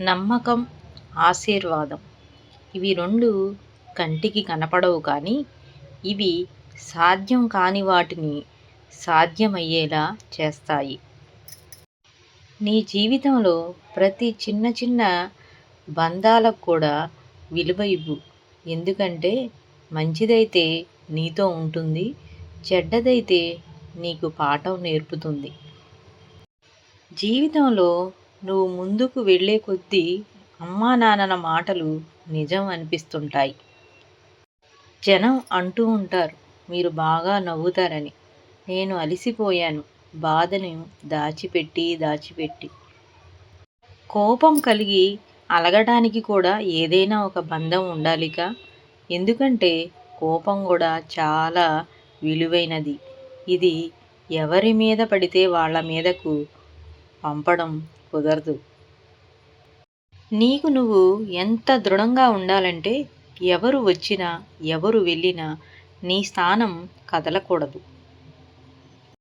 నమ్మకం ఆశీర్వాదం. ఇవి రెండు కంటికి కనపడవు కానీ ఇవి సాధ్యం కాని వాటిని సాధ్యమయ్యేలా చేస్తాయి. నీ జీవితంలో ప్రతి చిన్న చిన్న బంధాలకు కూడా విలువ ఇవ్వు. ఎందుకంటే మంచిదైతే నీతో ఉంటుంది చెడ్డదైతే నీకు పాఠం నేర్పుతుంది. జీవితంలో నువ్వు ముందుకు వెళ్ళే కొద్దీ అమ్మా నాన్నల మాటలు నిజం అనిపిస్తుంటాయి. జనం అంటూ ఉంటారు మీరు బాగా నవ్వుతారని. నేను అలసిపోయాను బాధను దాచిపెట్టి దాచిపెట్టి. కోపం కలిగి అలగడానికి కూడా ఏదైనా ఒక బంధం ఉండాలిగా ఎందుకంటే కోపం కూడా చాలా విలువైనది. ఇది ఎవరి మీద పడితే వాళ్ళ మీదకు పంపడం కుదరదు. నీకు నువ్వు ఎంత దృఢంగా ఉండాలంటే ఎవరు వచ్చినా ఎవరు వెళ్ళినా నీ స్థానం కదలకూడదు.